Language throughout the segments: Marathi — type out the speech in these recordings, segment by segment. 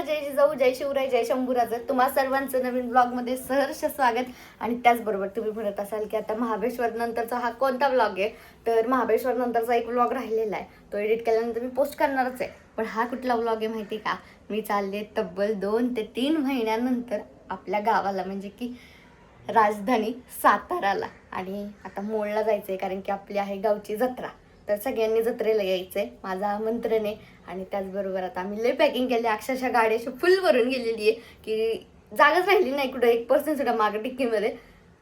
नमस्कार जय जिजाऊ जय शिवराय जय शंभूराज. तुम्हा सर्वांचं नवीन ब्लॉगमध्ये सहर्ष स्वागत. आणि त्याचबरोबर तुम्ही म्हणत असाल की आता महाबळेश्वर नंतरचा हा कोणता ब्लॉग आहे? तर महाबळेश्वर नंतरचा एक ब्लॉग राहिलेला आहे. तो एडिट केल्यानंतर मी पोस्ट करणारच आहे. पण हा कुठला ब्लॉग आहे माहिती का? मी चालले तब्बल दोन ते तीन महिन्यानंतर आपल्या गावाला म्हणजे की राजधानी साताराला. आणि आता मोळला जायचं आहे कारण की आपली आहे गावची जत्रा. तर सगळ्यांनी जत्रेला यायचंय माझं आमंत्रण आहे. आणि त्याचबरोबर आता आम्ही लय पॅकिंग केली अक्षरशः गाडी अशी फुल भरून गेलेली आहे की जागाच राहिली नाही कुठं. एक पर्सेंट सुद्धा मागं टिक्कीमध्ये.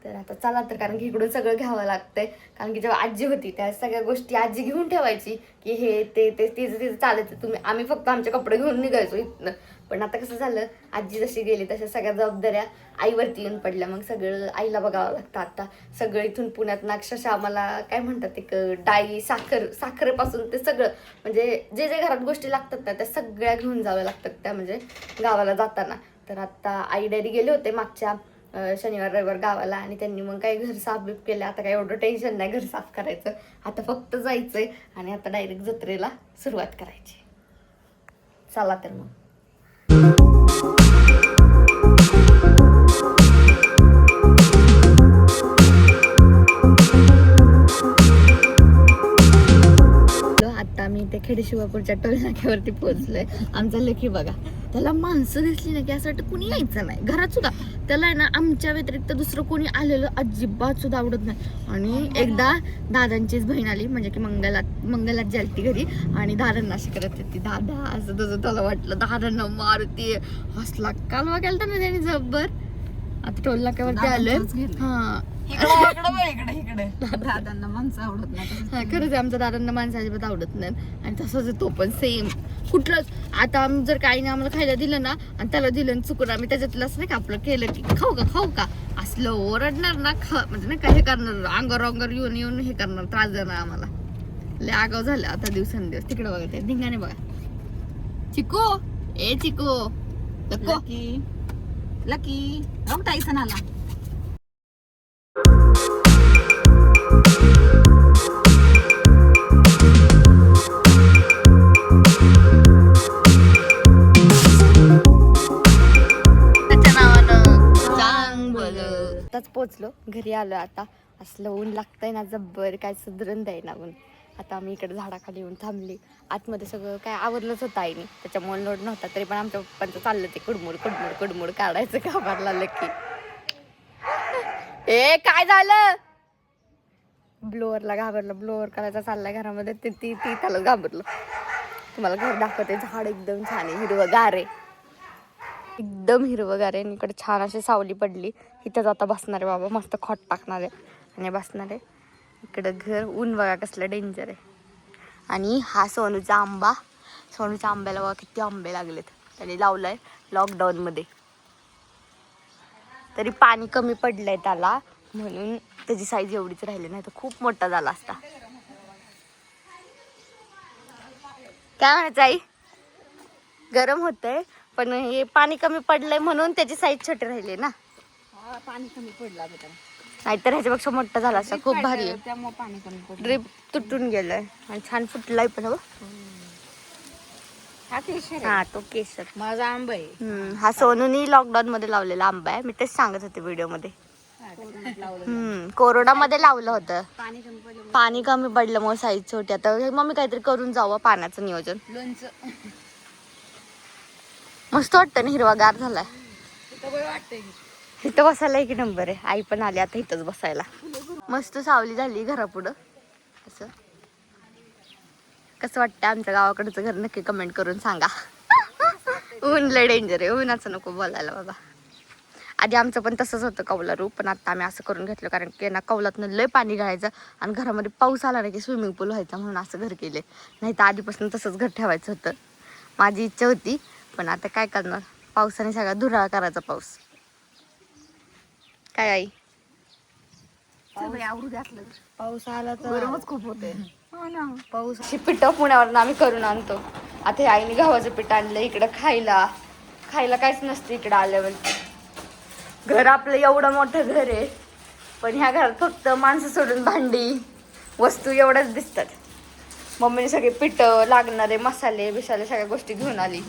तर आता चला तर कारण की इकडून सगळं घ्यावं लागतंय. कारण की जेव्हा आजी होती त्या सगळ्या गोष्टी आजी घेऊन ठेवायची की हे ते ते तिचं तिचं चालायचं तुम्ही आम्ही फक्त आमचे कपडे घेऊन निघायचो इथनं. पण आता कसं झालं आजी जशी गेली तशा सगळ्या जबाबदाऱ्या आईवरती येऊन पडल्या. मग सगळं आईला बघावं लागतं आता. सगळं इथून पुण्यात अक्षरशः आम्हाला काय म्हणतात एक डाळी साखर साखरेपासून ते सगळं. म्हणजे जे जे घरात गोष्टी लागतात ना त्या सगळ्या घेऊन जाव्या लागतात त्या म्हणजे गावाला जाताना. तर आता आई डॅडी गेले होते मागच्या शनिवार रविवार गावाला आणि त्यांनी मग काही घर साफ बीफ केलं. आता काही एवढं टेन्शन नाही घर साफ करायचं. आता फक्त जायचंय आणि आता डायरेक्ट जत्रेला सुरुवात करायची. चला तर मग. आता मी ते खेडे शिवापूरच्या टोल नाक्यावरती पोहोचलोय. आमचा लेखी बघा. त्याला माणसं दिसली ना की असं वाटतं कुणी यायचं नाही. घरात सुद्धा. त्याला आहे ना आमच्या व्यतिरिक्त दुसरं कोणी आलेलं अजिबात सुद्धा आवडत नाही. आणि एकदा दादांचीच बहीण आली म्हणजे की मंगलात मंगलात जालती घरी आणि दादांना अशी करत होती दादा असं तसं त्याला वाटलं दादांना मारुती हसला कालवा केलता ना त्याने जब्बर आता टोल नाक्यावरती आलोय. हा. दादांना माणसं आवडत नाही हा, खरंच आहे, आमच्या दादांना माणसं अजिबात आवडत नाही. आणि तसंच तो पण सेम कुठलंच आता आम्ही जर काही नाही आम्हाला खायला दिलं ना आणि त्याला दिलं चुकून आम्ही त्याच्यातलंच नाही का आपलं केलं की खाऊ का खाऊ का? असलं ओरडणार ना खा म्हणजे नाही का हे करणार अंगावर अंगावर येऊन येऊन हे करणार त्रास देणार आम्हाला. लय आगाव झालं आता दिवसेंदिवस. तिकडे बघा ते धिंगाणे बघा. चिको ए चिको लको. बघ टायसन आला आताच पोचलो. घरी आलो आता. असलं ऊन लागतंय ना जब्बर काय सुधरण द्याय ना ऊन. आता आम्ही इकडे झाडाखाली येऊन थांबली. आतमध्ये सगळं काय आवरलंच होतं आईने. त्याच्यामुळे लोड नव्हता तरी पण आमच्या पप्पांचं चाललं ते कुडमुड कुडमुड कुडमुड काढायचं कामाला लकी. ए काय झालं? ब्लोअरला घाबरलं ब्लोअर करायचा चाललाय घरामध्ये. ते ती ती त्याला घाबरलं. तुम्हाला घर दाखवते झाड एकदम छान आहे हिरवं गार आहे. एकदम हिरवगार आहे आणि इकडे छान अशी सावली पडली. इथंच आता बसणार आहे बाबा मस्त खॉट टाकणार. आहे आणि बसणार आहे इकडं घर ऊन बघा कसलं डेंजर आहे. आणि हा सोनूचा आंबा सोनूच्या आंब्याला बघा किती आंबे लागलेत. त्याने लावलाय लॉकडाऊनमध्ये तरी पाणी कमी पडलंय त्याला म्हणून त्याची साईज एवढीच राहिली नाही तर खूप मोठा झाला असता. काय म्हणायचं आई? गरम होतंय पण हे पाणी कमी पडलंय म्हणून त्याची साईज छोटी राहिली ना. पाणी कमी पडला नाहीतर ह्याच्यापेक्षा मोठा झाला असता. खूप भारी आहे. त्यामुळे पाणी कमी पडलं. ड्रिप तुटून गेलाय. आणि छान फुटलाय पण हो. हा केशर हा तो केसर माझा आंबा आहे. हम्म, हा सोनूनी लॉकडाऊन मध्ये लावलेला आंबा आहे. मी तेच सांगत होते व्हिडिओमध्ये लावलं हम्म कोरोना मध्ये लावलं होतं. पाणी कमी पडलं पाणी कमी पडलं मग साईज छोटी. आता हे मम्मी काहीतरी करून जावं पाण्याचं नियोजन. लोणचं. मस्त वाटतं ना हिरवागार झालाय. वाटतंय. इथं बसायला एक नंबर आहे. आई पण आली आता इथंच बसायला. मस्त सावली झाली घरापुढं. असं. कसं वाटतं आमच्या गावाकडचं घर नक्की कमेंट करून सांगा. ऊन लय डेंजर आहे. ऊनाचं नको बोलायला बाबा. आधी आमचं पण तसंच होतं कौलारू पण आता आम्ही असं करून घेतलं कारण की ना कौलातनं लय पाणी घालायचं आणि घरामध्ये पाऊस आला ना की स्विमिंग पूल व्हायचा म्हणून असं घर केले नाही तर आधीपासून तसंच घर ठेवायचं होतं. माझी इच्छा होती पण आता काय करणार? पावसाने सगळा धुराळा करायचा पाऊस. काय आई? आवरू घातलं पाऊस आला गरमच खूप होते. हो ना. पाऊस पिठं पुण्यावरून आम्ही करून आणतो. आता हे आईने गव्हाचं पीठ आणलं इकडं खायला. खायला काहीच नसतं इकडं आल्यावर. घर आपलं एवढं मोठं घर आहे. पण ह्या घरात फक्त माणसं सोडून भांडी वस्तू एवढ्याच दिसतात. मम्मीने सगळे पिठं लागणारे मसाले बिसाले सगळ्या गोष्टी घेऊन आली.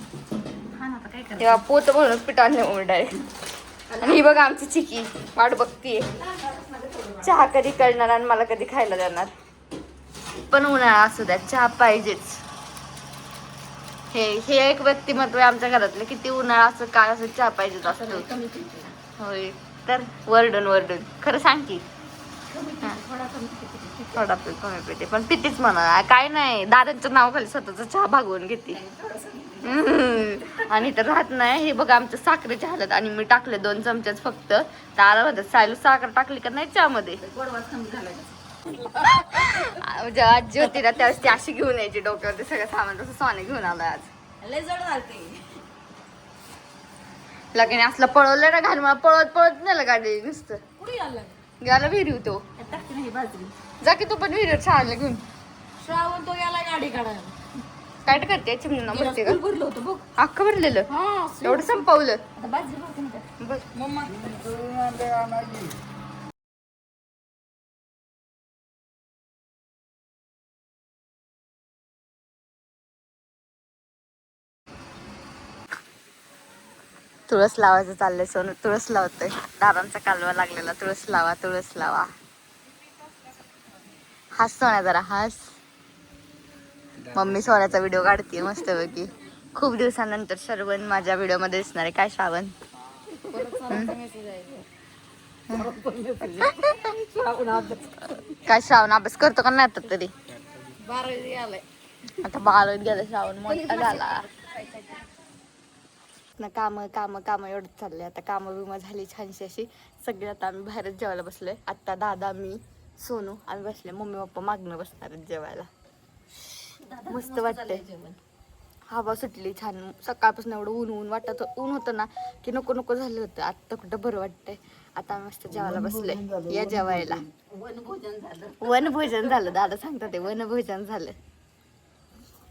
ना आता काय तेव्हा पोत म्हणून पिठाने ओरडाय आणि ही बघा आमची चिकी वाट बघतीये. चहा कधी करणार आणि मला कधी खायला देणार? पण उन्हाळा असू द्या चहा पाहिजेच. हे हे एक व्यक्तिमत्व आहे आमच्या घरातले किती उन्हाळा असं काय असं चहा पाहिजेच असतो. होय तर वरडून वरडून. खरं सांग की. थोडा कमी पिते. पण पितीच म्हणा. काय नाही दादांच्या नावाखाली स्वतःचा चहा भागवून घेते. आणि तर राहत नाही. हे बघा आमच्या साखरेची हालत आणि मी टाकले दोन चमचेच फक्त. दादा म्हणतात सायलू साखर टाकली का नाही चहामध्ये? म्हणजे आजी होती ना त्यावेळेस ती अशी घेऊन यायची डोक्यावरती सगळं सामान. तसं सोने घेऊन आलं आज. लगेने असलं पळवलं ना घाल मला पळत पळत नेलं गाडी नुसतं. आला गेला विहिरी तो. जा की तू पण विहिरीवर छानला घेऊन. श्रावण तो गेला गाडी काढायला. काय करते चिमणा बसते का? भरलं होतं बघ. अख्खं भरलेलं? हा एवढं संपवलं. तुळस लावायचं चाललंय सोनू. तुळस लावतोय. दादांचा कालवा लागलेला. तुळस लावा तुळस लावा. हास सोन्या जरा हास. मम्मी सोन्याचा व्हिडिओ काढते मस्तपैकी. खूप दिवसानंतर श्रवण माझ्या व्हिडिओमध्ये दिसणार आहे. काय श्रावण? काय श्रावण? अभ्यास करतो का नाही आता तरी? आता बारावीत गेला श्रावण मोठा झाला. ना काम काम काम एवढं चाललंय. आता काम विमा झाली छानशी अशी. सगळे आता आम्ही बाहेरच जेवायला बसलोय. आता दादा मी सोनू आम्ही बसले मम्मी पप्पा मागणं बसणार आहेत जेवायला. मस्त वाटतंय. हवा सुटली छान. सकाळपासून एवढं ऊन ऊन वाटत ऊन होतं ना की नको नको झालं होतं. आता कुठं बरं वाटतंय. आता आम्ही मस्त जेवायला बसलोय. या जेवायला. वनभोजन झालं. वनभोजन झालं. दादा सांगतात ते वनभोजन झालं.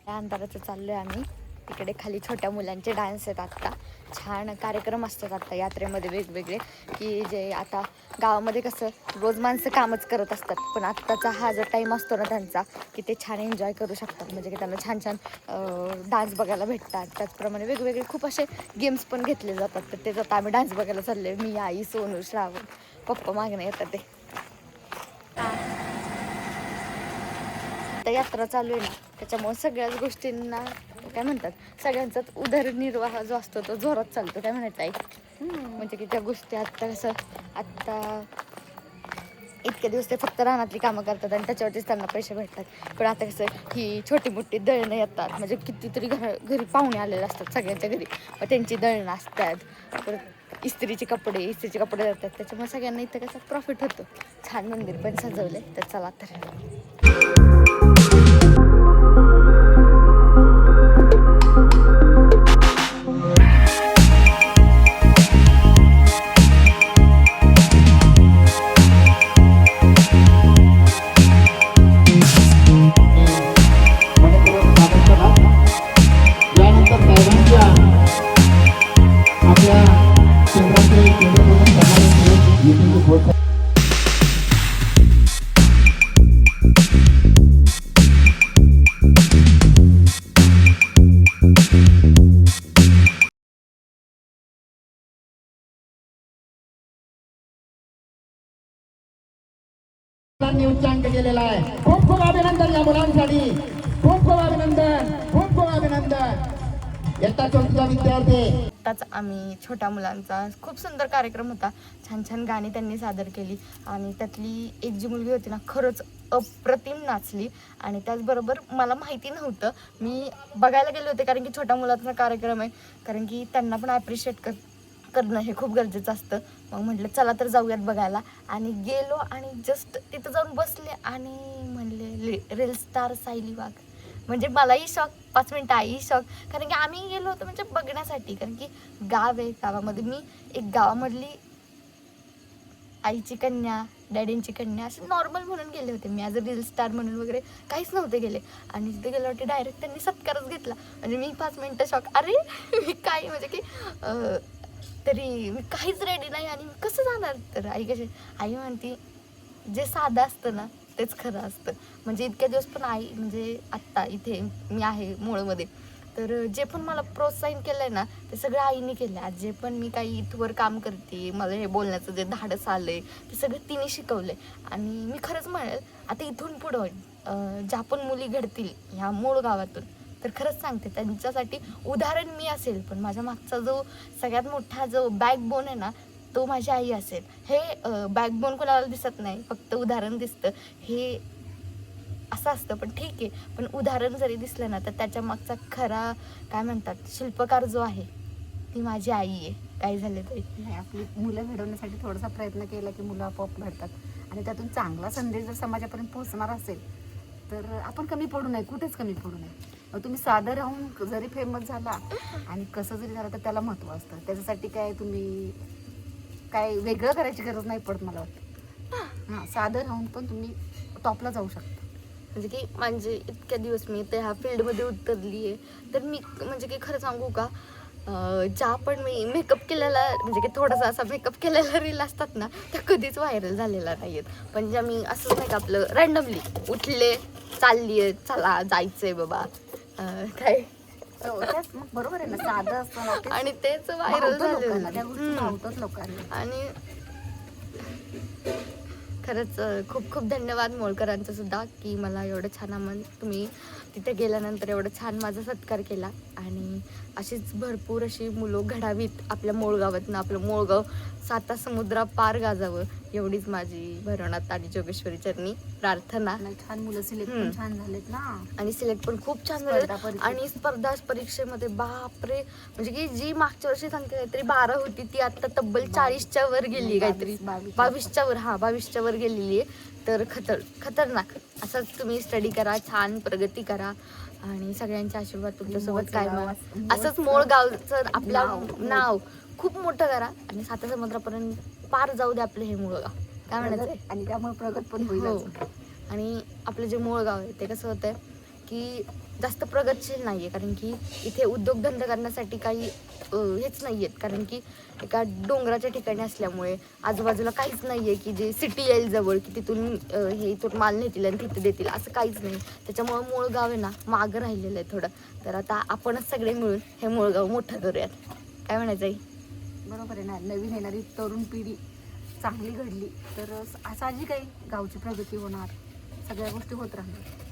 या अंधाराचं चाललोय आम्ही. तिकडे खाली छोट्या मुलांचे डान्स आहेत आत्ता. छान कार्यक्रम असतात आत्ता यात्रेमध्ये वेगवेगळे की जे आता गावामध्ये कसं रोज माणसं कामच करत असतात पण आत्ताचा हा जो टाईम असतो ना त्यांचा की ते छान एन्जॉय करू शकतात. म्हणजे की त्यांना छान छान डान्स बघायला भेटतात. त्याचप्रमाणे वेगवेगळे खूप असे गेम्स पण घेतले जातात. तर त्याच्यात आम्ही डान्स बघायला चालले मी आई सोनू श्रावण पप्पा मागणे येतात ते. आता यात्रा चालू आहे ना त्याच्यामुळे सगळ्याच गोष्टींना काय म्हणतात? सगळ्यांचाच उदरनिर्वाह जो असतो तो जोरात चालतो. काय म्हणायचं आहे म्हणजे की त्या गोष्टी आत्ता कसं आत्ता इतके दिवस ते फक्त रानातली कामं करतात आणि त्याच्यावरतीच त्यांना पैसे भेटतात. पण आता कसं ही छोटी मोठी दळणं येतात. म्हणजे कितीतरी घर घरी पाहुणे आलेले असतात सगळ्यांच्या घरी. मग त्यांची दळणं असतात. परत इस्त्रीचे कपडे इस्त्रीचे कपडे जातात. त्याच्यामुळे सगळ्यांना इथं कसं प्रॉफिट होतो. छान मंदिर पण सजवलं तर चला तर. केलेला आहे. खूप खूप अभिनंदन या मुलांसाठी. खूप खूप अभिनंदन. खूप खूप अभिनंदन. इयत्ता चौथीचा विद्यार्थी. आत्ताच आम्ही छोट्या मुलांचा खूप सुंदर कार्यक्रम होता. छान छान गाणी त्यांनी सादर केली. आणि त्यातली एक जी मुलगी होती ना खरंच अप्रतिम नाचली. आणि त्याचबरोबर मला माहिती नव्हतं. मी बघायला गेले होते कारण की छोट्या मुलांचा कार्यक्रम आहे. कारण की त्यांना पण ॲप्रिशिएट कर करणं हे खूप गरजेचं असतं. मग म्हटलं चला तर जाऊयात बघायला. आणि गेलो आणि जस्ट तिथं जाऊन बसले आणि म्हणले रील स्टार सायली वाघ. म्हणजे मलाही शॉक पाच मिनटं आई शॉक कारण की आम्ही गेलो होतो म्हणजे बघण्यासाठी. कारण की गाव आहे गावामध्ये. मी एक गावामधली आईची कन्या डॅडींची कन्या असे नॉर्मल म्हणून गेले होते. मी ॲज अ रील स्टार म्हणून वगैरे काहीच नव्हते गेले. आणि तिथे होते डायरेक्ट त्यांनी सत्कारच घेतला. म्हणजे मी पाच मिनटं शॉक अरे मी काय? म्हणजे की तरी मी काहीच रेडी नाही आणि मी कसं जाणार? तर आई कशी आई म्हणती जे साधं असतं ना तेच खरं असतं. म्हणजे इतक्या दिवस पण आई म्हणजे आत्ता इथे मी आहे मूळमध्ये. तर जे पण मला प्रोत्साहन केलं आहे ना ते सगळं आईने केलं आज जे पण मी काही इथवर काम करते मला हे बोलण्याचं जे धाडस आलं आहे ते सगळं तिने शिकवलं आहे आणि मी खरंच म्हणेल आता इथून पुढं ज्या पण मुली घडतील ह्या मूळ गावातून तर खरंच सांगते त्यांच्यासाठी उदाहरण मी असेल पण माझ्या मागचा जो सगळ्यात मोठा जो बॅकबोन आहे ना तो माझी आई असेल. हे बॅकबोन कोणाला दिसत नाही फक्त उदाहरण दिसतं. हे असं असतं पण ठीक आहे. पण उदाहरण जरी दिसलं ना तर त्याच्या मागचा खरा काय म्हणतात शिल्पकार जो आहे ती माझी आई आहे. काय झाले तरी. नाही आपली मुलं घडवण्यासाठी थोडासा प्रयत्न केला की मुलं आपोआप घडतात. आणि त्यातून चांगला संदेश जर समाजापर्यंत पोहोचणार असेल तर आपण कमी पडू नये कुठेच कमी पडू नये. तुम्ही साधं राहून जरी फेमस झाला आणि कसं जरी झालं तर त्याला महत्त्व असतं. त्याच्यासाठी काय तुम्ही काय वेगळं करायची गरज नाही पडत मला वाटतं. हां साधं राहून पण तुम्ही टॉपला जाऊ शकता. म्हणजे की म्हणजे इतक्या दिवस मी त्या ह्या फील्डमध्ये उतरली आहे तर मी म्हणजे की खरं सांगू का ज्या पण मी मेकअप केलेला म्हणजे की थोडासा असा मेकअप केलेला रील असतात ना त्या कधीच व्हायरल झालेला नाही आहेत पण ज्या मी असंच नाही का आपलं रँडमली उठले चालली आहे चला जायचं आहे बाबा. काय? हो, तेच मग बरोबर आहे ना साधं असतं ना ते आणि तेच व्हायरल भावतं लोकांना त्या गोष्टी झाले भावतात लोकांना. आणि खरंच अं, खूप खूप धन्यवाद मोळकरांचं सुद्धा की मला एवढं छान आमन तुम्ही तिथे गेल्यानंतर एवढं छान माझा सत्कार केला. आणि अशीच भरपूर अशी मुलं घडावीत आपल्या मोळगावातनं आपलं मोळगाव साता समुद्रा पार गाजावं एवढीच माझी भरवणात आणि जोगेश्वरी चरणी प्रार्थना. छान मुलं सिलेक्ट. पण छान झालेत ना. आणि सिलेक्ट पण खूप छान झाले. आणि स्पर्धा परीक्षेमध्ये बापरे! म्हणजे की जी मागच्या वर्षी सांगते काहीतरी बारा होती ती आता तब्बल चाळीसच्या वर गेली काहीतरी. बावीस- बावीस. बावीसच्या वर हा बावीसच्या वर गेलेली आहे. तर खतर खतरनाक. असंच तुम्ही स्टडी करा छान प्रगती करा आणि सगळ्यांचे आशीर्वाद तुमच्यासोबत काय असंच मोळ गावचं आपलं नाव. खूप मोठं करा आणि साता समुद्रापर्यंत पार जाऊ दे आपलं हे मूळ गाव. काय म्हणायचं? प्रगत- आणि त्यामुळे प्रगत पण होईल हो. आणि आपलं जे मूळ गाव आहे ते कसं होतं की जास्त प्रगतशील नाही आहे कारण की इथे उद्योगधंदा करण्यासाठी काही हेच नाही आहेत कारण की एका डोंगराच्या ठिकाणी असल्यामुळे आजूबाजूला काहीच नाही आहे की जे सिटी येईल जवळ की तिथून हे इथून माल नेतील आणि तिथे देतील असं काहीच नाही. त्याच्यामुळं मूळगाव आहे ना मागं राहिलेलं आहे थोडं. तर आता आपणच सगळे मिळून हे मूळगाव मोठं करूयात. काय म्हणायचं आहे बरोबर आहे ना नवीन येणारी तरुण पिढी चांगली घडली तर साहजिक काही गावची प्रगती होणार. सगळ्या गोष्टी होत राहणार.